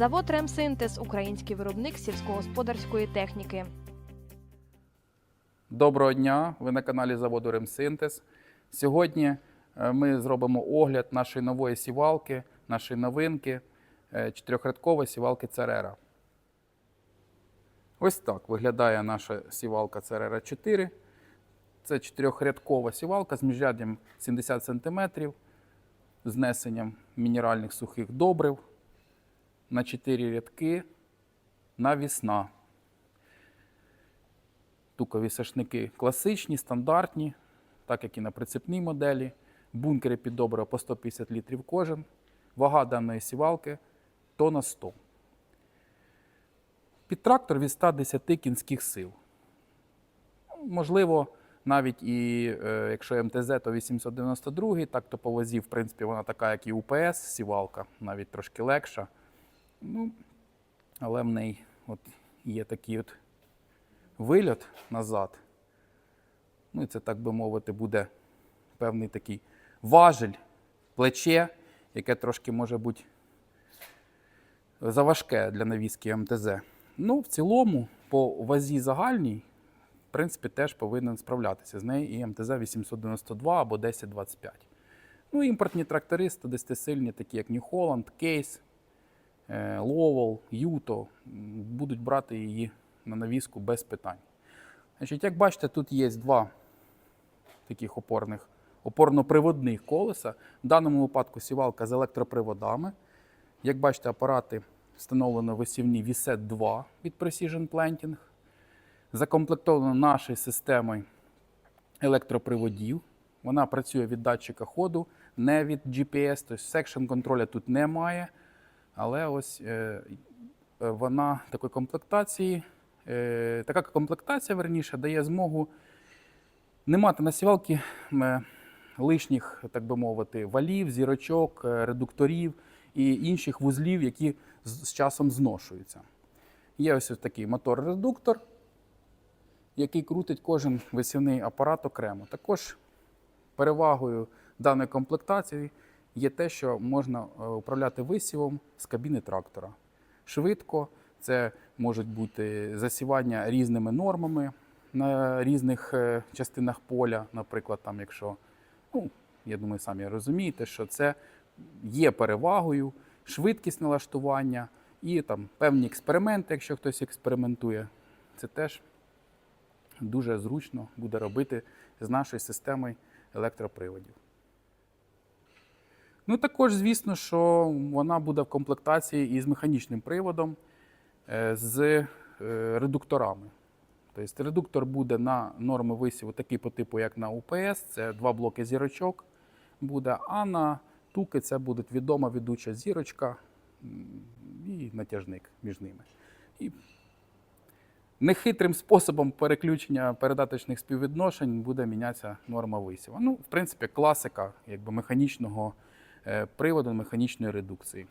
Завод Ремсинтез український виробник сільськогосподарської техніки. Доброго дня! Ви на каналі заводу Ремсинтез. Сьогодні е, ми зробимо огляд нашої нової сівалки, нашої новинки е, чотирьохрядкової сівалки Церера. Ось так виглядає наша сівалка Церера 4. Це чотирьохрядкова сівалка з міжряддям 70 см, знесенням мінеральних сухих добрив на 4 рядки навісна. Тукові сашники класичні, стандартні, так як і на прицепній моделі. Бункери під добрива по 150 літрів кожен. Вага даної сівалки тонна 100. Під трактор від 110 кінських сил. Можливо, навіть і е, якщо МТЗ, то 892, так то по вазі, в принципі, вона така, як і УПС, сівалка, навіть трошки легша. Ну, але в неї от є такий от вильот назад. Ну і це, так би мовити, буде певний такий важель, плече, яке трошки може бути заважке для навіски МТЗ. Ну, в цілому, по вазі загальній, в принципі, теж повинен справлятися з нею і МТЗ 892 або 1025. Ну, імпортні трактори 110-сильні, такі як New Holland, Case, е, Lowell, Юто, будуть брати її на навіску без питань. Значить, як бачите, тут є два таких опорних, опорно-приводних колеса. В даному випадку сівалка з електроприводами. Як бачите, апарати встановлено висівні VSET 2 від Precision Planting. Закомплектовано нашою системою електроприводів. Вона працює від датчика ходу, не від GPS, тобто секшн контроля тут немає. Але ось е, е, вона такої комплектації, е, така комплектація, верніше, дає змогу не мати на сівалці е, лишніх, так би мовити, валів, зірочок, редукторів і інших вузлів, які з часом зношуються. Є ось такий мотор-редуктор, який крутить кожен висівний апарат окремо. Також перевагою даної комплектації є те, що можна е, управляти висівом з кабіни трактора. Швидко, це можуть бути засівання різними нормами на різних е, частинах поля. Наприклад, там, якщо, ну, я думаю, самі розумієте, що це є перевагою, швидкість налаштування і там певні експерименти, якщо хтось експериментує, це теж дуже зручно буде робити з нашою системою електроприводів. Ну, також, звісно, що вона буде в комплектації із механічним приводом, е, з е, редукторами. Тобто редуктор буде на норми висіву такий по типу, як на УПС, це два блоки зірочок буде, а на туки це буде відома ведуча зірочка і натяжник між ними. І нехитрим способом переключення передаточних співвідношень буде мінятися норма висіву. Ну, в принципі, класика якби, механічного е, приводу, механічної редукції.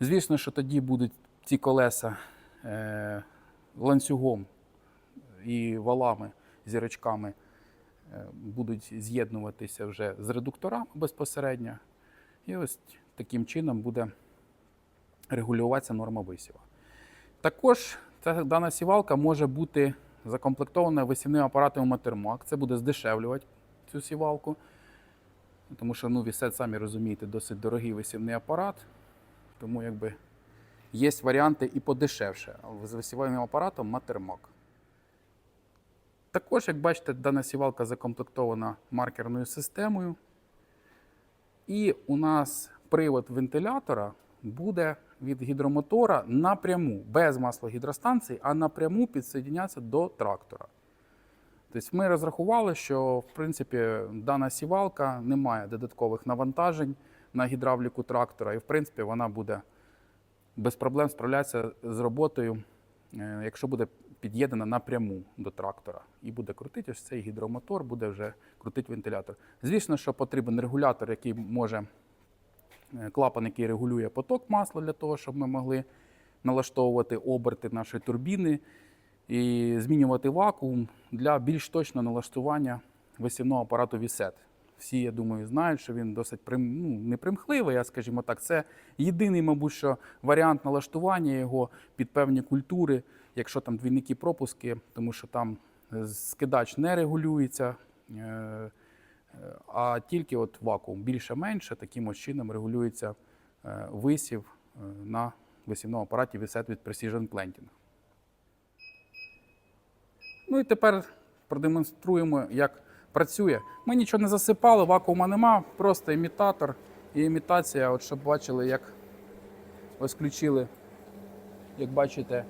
Звісно, що тоді будуть ці колеса е, ланцюгом і валами, зірочками е, будуть з'єднуватися вже з редукторами безпосередньо. І ось таким чином буде регулюватися норма висіва. Також ця дана сівалка може бути закомплектована висівним апаратом Матермак. Це буде здешевлювати цю сівалку. Тому що ну, Вісет, самі розумієте, досить дорогий висівний апарат. Тому якби є варіанти і подешевше. З висівальним апаратом Матермак. Також, як бачите, дана сівалка закомплектована маркерною системою. І у нас привод вентилятора буде від гідромотора напряму, без маслогідростанції, а напряму підсоєднятися до трактора. Тобто ми розрахували, що в принципі дана сівалка не має додаткових навантажень на гідравліку трактора, і в принципі вона буде без проблем справлятися з роботою, е, якщо буде під'єднана напряму до трактора. І буде крутити ось цей гідромотор, буде вже крутити вентилятор. Звісно, що потрібен регулятор, який може е, клапан, який регулює поток масла для того, щоб ми могли налаштовувати оберти нашої турбіни і змінювати вакуум для більш точного налаштування висівного апарату VSET. Всі, я думаю, знають, що він досить прим, ну, не примхливий, а скажімо так, це єдиний, мабуть, що варіант налаштування його під певні культури, якщо там двійники пропуски, тому що там скидач не регулюється, е, а тільки от вакуум більше-менше, таким ось чином регулюється е, висів е, на висівному апараті Viset від Precision Planting. Ну і тепер продемонструємо, як працює. Ми нічого не засипали, вакуума нема, просто імітатор і імітація. От щоб бачили, як ось включили, як бачите,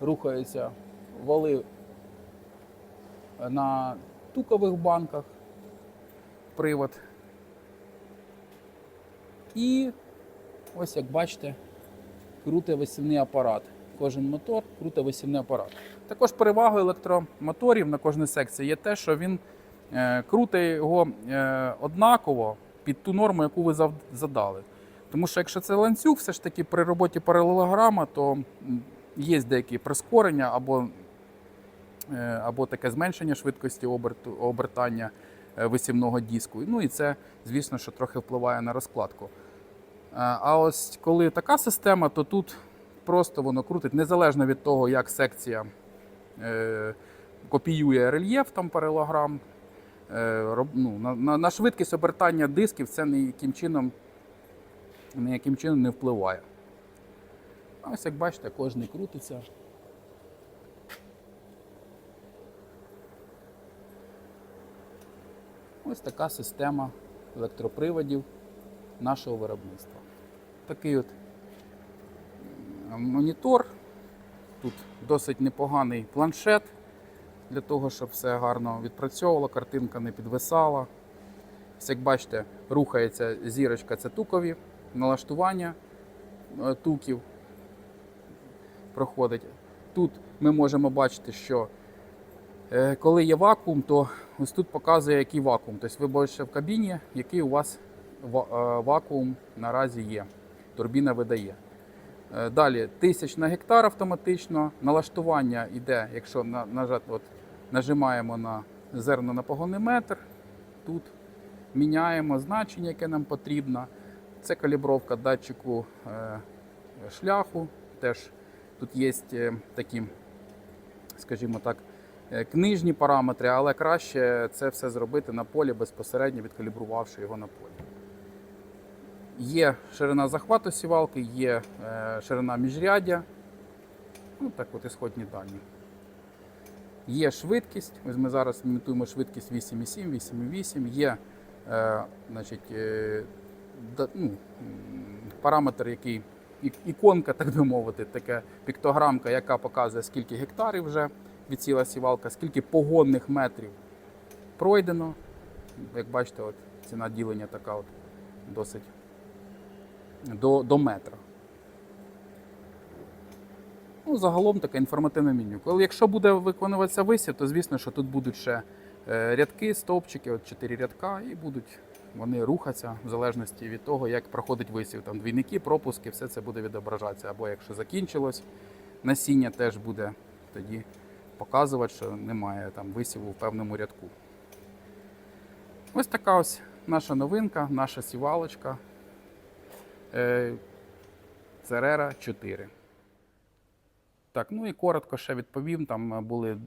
рухаються вали на тукових банках, привод. І ось як бачите, круте висівний апарат. Кожен мотор круте висівний апарат. Також перевагою електромоторів на кожній секції є те, що він е, крутить його е, однаково під ту норму, яку ви задали. Тому що якщо це ланцюг, все ж таки при роботі паралелограма, то є деякі прискорення або, е, або таке зменшення швидкості оберту, обертання висівного диску. Ну і це, звісно, що трохи впливає на розкладку. А ось коли така система, то тут просто воно крутить, незалежно від того, як секція копіює рельєф там паралелограм. Е, ну, на, на, на швидкість обертання дисків це ніяким чином, ніяким чином не впливає. Ось як бачите, кожний крутиться. Ось така система електроприводів нашого виробництва. Такий от монітор. Тут досить непоганий планшет для того, щоб все гарно відпрацьовувало, картинка не підвисала. Як бачите, рухається зірочка, це тукові, налаштування е, туків проходить. Тут ми можемо бачити, що е, коли є вакуум, то ось тут показує, який вакуум. Тобто ви бачите в кабіні, який у вас е, вакуум наразі є. Турбіна видає. Е, Далі тисяч на гектар автоматично. Налаштування йде, якщо на, нажати, от, нажимаємо на зерно на погонний метр. Тут міняємо значення, яке нам потрібно. Це калібровка датчику е, шляху. Теж тут є е, такі, скажімо так, книжні параметри, але краще це все зробити на полі безпосередньо відкалібрувавши його на полі. Є ширина захвату сівалки, є е, ширина міжряддя. Ну, так от ісходні дані. Є швидкість. Ось ми зараз імітуємо швидкість 8,7, 8,8. Є е, значить, е, ну, параметр, який іконка, так би мовити, така піктограмка, яка показує, скільки гектарів вже відсіла сівалка, скільки погонних метрів пройдено. Як бачите, от ціна ділення така от досить до, до метра. Ну, загалом таке інформативне меню. Коли якщо буде виконуватися висів, то звісно, що тут будуть ще е, рядки, стовпчики, от 4 рядка, і будуть вони рухатися в залежності від того, як проходить висів. Там двійники, пропуски, все це буде відображатися. Або якщо закінчилось, насіння теж буде тоді показувати, що немає там висіву в певному рядку. Ось така ось наша новинка, наша сівалочка. Е, Церера 4. Так, ну і коротко ще відповім. Там е, були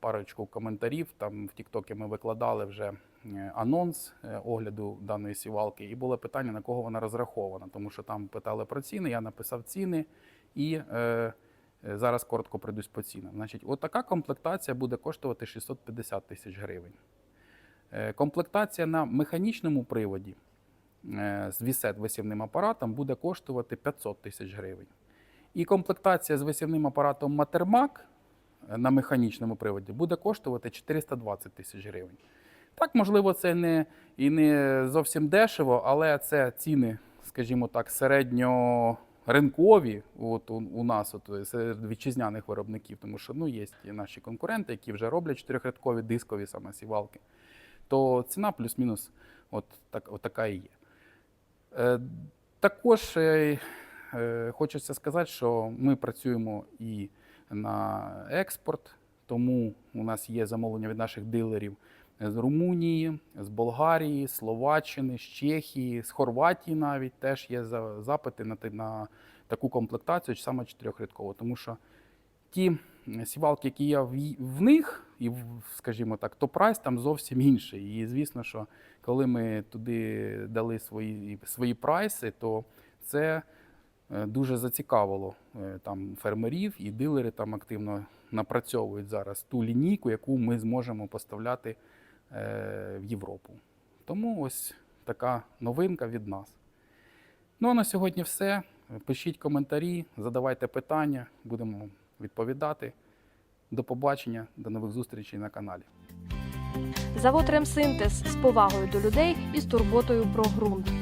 парочку коментарів. Там в Тіктокі ми викладали вже е, анонс огляду даної сівалки, і було питання, на кого вона розрахована. Тому що там питали про ціни, я написав ціни і е, зараз коротко пройдусь по цінам. Значить, от така комплектація буде коштувати 650 тисяч гривень. Комплектація на механічному приводі з вісет висівним апаратом буде коштувати 500 тисяч гривень. І комплектація з висівним апаратом Матермак е, на механічному приводі буде коштувати 420 тисяч гривень. Так, можливо, це не і не зовсім дешево, але це ціни, скажімо так, середньоринкові от у, у нас, от, серед вітчизняних виробників, тому що ну, є наші конкуренти, які вже роблять чотирьохрядкові дискові саме сівалки, то ціна плюс-мінус от, так, от така і є. Е, також е, е, хочеться сказати, що ми працюємо і на експорт, тому у нас є замовлення від наших дилерів з Румунії, з Болгарії, Словаччини, з Чехії, з Хорватії навіть теж є запити на, на таку комплектацію, саме чотирьохрядкову. Тому що ті сівалки, які є в них, і, скажімо так, то прайс там зовсім інший. І звісно, що коли ми туди дали свої, свої прайси, то це е, дуже зацікавило е, там фермерів і дилери там активно напрацьовують зараз ту лінійку, яку ми зможемо поставляти е, в Європу. Тому ось така новинка від нас. Ну а на сьогодні все. Пишіть коментарі, задавайте питання, будемо відповідати. До побачення, до нових зустрічей на каналі. Завод Ремсинтез з повагою до людей і з турботою про ґрунт.